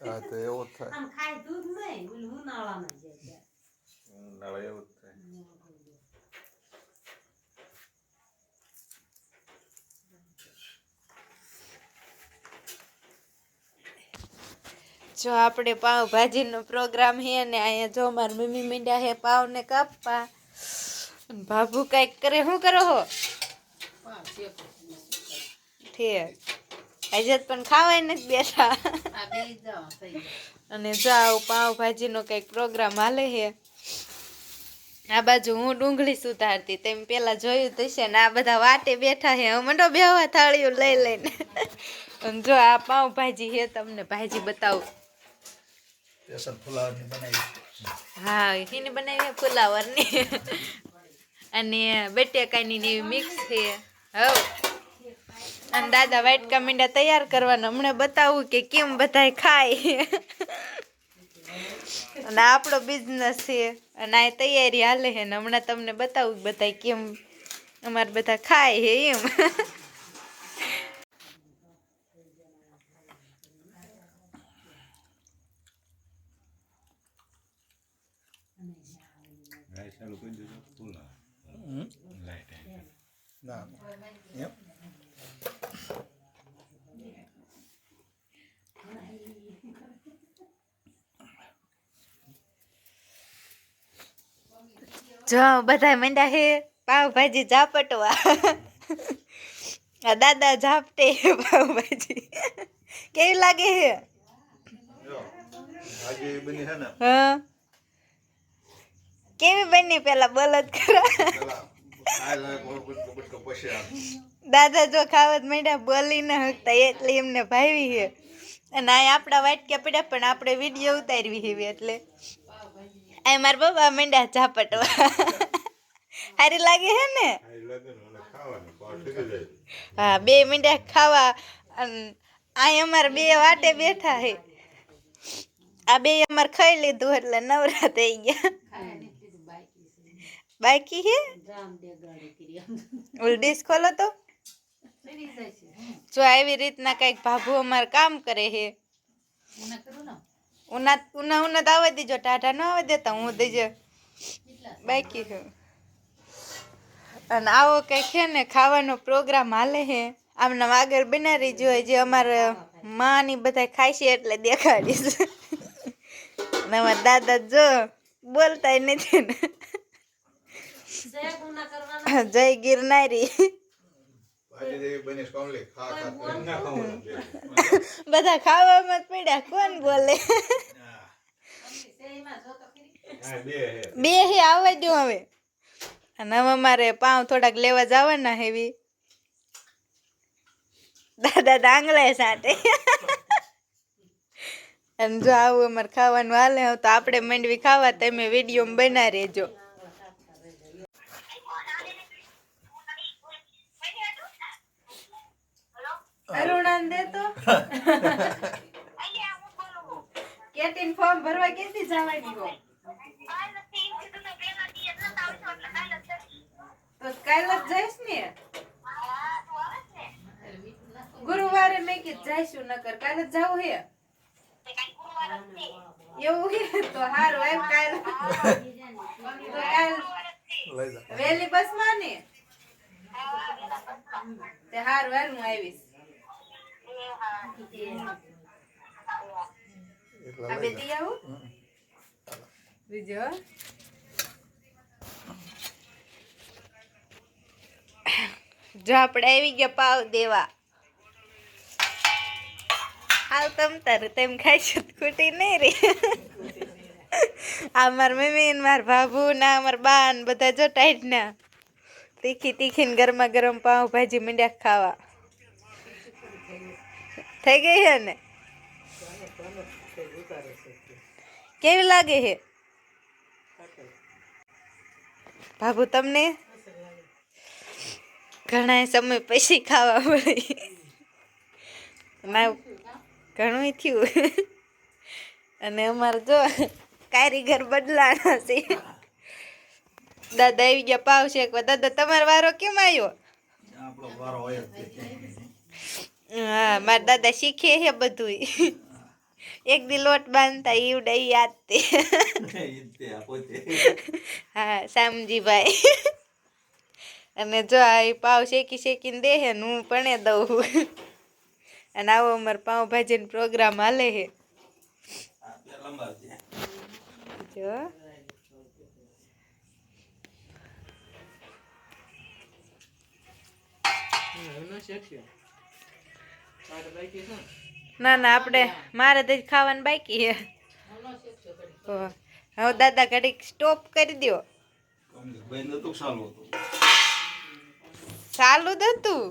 હા તો એવું જ આપણે પાવ ભાજીનો પ્રોગ્રામ હે ને અહીંયા જો મારી મમ્મી મીંડ્યા હે પાવ ને કાપવા. અને બાબુ કાંઈક કરે શું કરો હો? ઠીક આજે પણ ખાવાય નથી બેઠા. અને જાઓ આવું પાવ ભાજીનો કંઈક પ્રોગ્રામ હાલે હે. આ બાજુ હું ડુંગળી સુધારતી તેમ પેલા જોયું થશે છે ને આ બધા વાટે બેઠા હે. હું મંડો બેહવા થાળીઓ લઈ લઈને. અને જો આ પાવભાજી છે હે તમને ભાજી બતાવું. સ્પેશિયલ ફુલાવરની બનાવી. હા એની બનાવી ફુલાવરની. અને બટેકાની ને એવી મિક્સ છે હવ. અને દાદા વાટકા મીંડા તૈયાર કરવાના. હમણાં બતાવું કે કેમ બધાય ખાય. અને આપણો બિઝનેસ છે. અને આ તૈયારી હાલે છે. ને હમણાં તમને બતાવું કે બધાય કેમ અમારે બધા ખાય છે એમ. લાઈટ ચાલુ કરી દેજો ફૂલ હમ? લાઈટ આવી ના જો બધા મંડા હે પાવભાજી ઝાપટવા. આ દાદા ઝાપટે પાવભાજી. કેવી લાગે હે? કેવી બની પેલા બોલત ખરા? દાદા જો ખાવત માંડ્યા બોલી ન હકતા એટલે એમને ભાવી છે અને આ આપણા વાટક્યા પડ્યા પણ આપણે વીડિયો ઉતારવી હેવી એટલે. આ મારા બાબા માંડ્યા ઝાપટવા સારી લાગે હે ને? હા બે મીંડા ખાવા અહીં અમારે બે વાટે બેઠા હે. આ બે અમારે ખાઈ લીધું એટલે નવરા થઈ ગયા. બાકી હે? ઉલડીસ ખોલો તો. જો આવી રીતના કંઈક ભાભુ અમારે કામ કરે હે. ઉના ઉના ઉના તો આવવા દેજો ટાટા ન આવવા દેતા હું દેજો બાકી છે. અને આવો કંઈક છે ને ખાવાનો પ્રોગ્રામ હાલે છે. આમના આગળ બનાવી જોઈએ જે અમારે માં ની બધા ખાય છે એટલે દેખાડીશ અને અમારા દાદા જો બોલતા નથી ને. જય ગિરનારી. બધા ખાવામાં જ પડ્યા કોણ બોલે? બે હે. બે આવવા દો હવે. અને હવે મારે પાઉં થોડાક લેવા જવાના હેવી દાદા ડાંગળે સાથે અને જો આવું અમારે ખાવાનું હાલે તો આપણે મંડવી ખાવા તમે વીડિયો બના રહેજો. અરુણાન દે તો. કેટીન ફોર્મ ભરવા કેથી જવાની હો તો કાલે જ જઈશ ને? ગુરુવારે મેં કે જઈશું નકર કાલે જ જવું હે. એવું હે તો હારું એમ કાલ. તો કાલ વહેલી બસમાં ને? તે હારું હાલ હું આવીશ. આ જો આપણે આવી ગયા પાવ દેવા. હાલ તમ તારે તેમ ખાઈ છે નહીં રે આ માર મમ્મી ને માર ભાભુ ના માર બા ને બધા જો ટાઈટ ના. તીખી તીખી ગરમા ગરમ પાવ ભાજી મીંડ્યા ખાવા. થઈ ગઈ છે ને? કેવી લાગે છે? ભાભુ, તમને? ઘણા સમય પછી ખાવા મળી. ઘણું થયું. અને અમારે જો કારીગર બદલાના છે. દાદા આવી ગયા પાવ છે દાદા, તમારો વારો કેમ આવ્યો? વારો હોય. હા, મારા દાદા શીખે હે બધું એક દી લોટ બાંધતા ઈવડે યાદ તે. હા, શામજીભાઈ. અને જો આ પાવ શેકી શેકીને દે હે હું પણ દઉં. અને આવો અમારે પાઉંભાજીનો પ્રોગ્રામ હાલે હે. જો ના ના આપણે મારે તો ખાવાનું બાકી હે તો હવે દાદા ઘડીક સ્ટોપ કરી દો ચાલુ જ હતું.